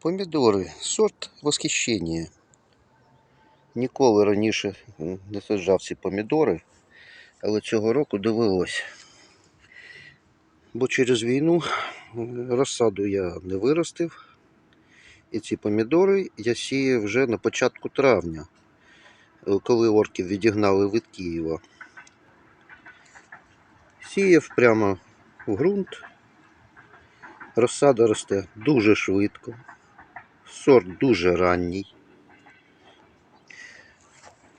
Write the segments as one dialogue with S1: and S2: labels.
S1: Помідори. Сорт восхищення. Ніколи раніше не саджав ці помідори, але цього року довелось. Бо через війну розсаду я не виростив. І ці помідори я сіяв вже на початку травня, е, коли орків відігнали від Києва. Сіяв прямо в ґрунт. Розсада росте дуже швидко. Сорт дуже ранній.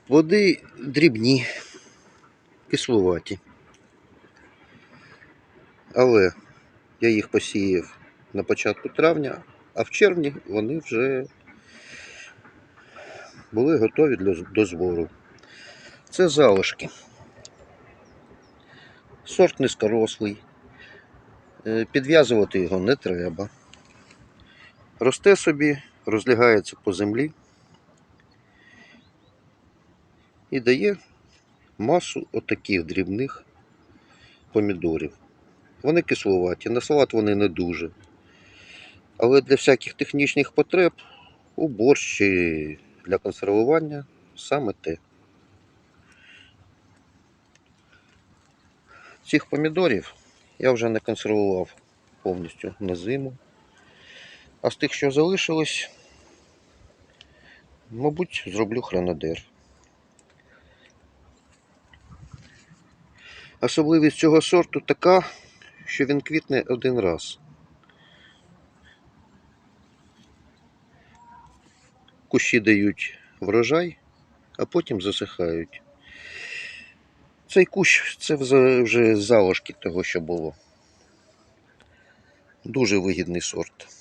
S1: Води дрібні, кислуваті. Але я їх посіяв на початку травня, а в червні вони вже були готові до збору. Це залишки. Сорт низькорослий. Е, Підв'язувати його не треба. Росте собі, розлягається по землі і дає масу отаких дрібних помідорів. Вони кисловаті, на салат вони не дуже. Але для всяких технічних потреб у борщ чи для консервування саме те. Цих помідорів я вже не консервував повністю на зиму. А з тих, що залишилось, мабуть, зроблю хронодер. Особливість цього сорту така, що він квітне один раз. Кущі дають врожай, а потім засихають. Цей кущ це вже залишки того, що було. Дуже вигідний сорт.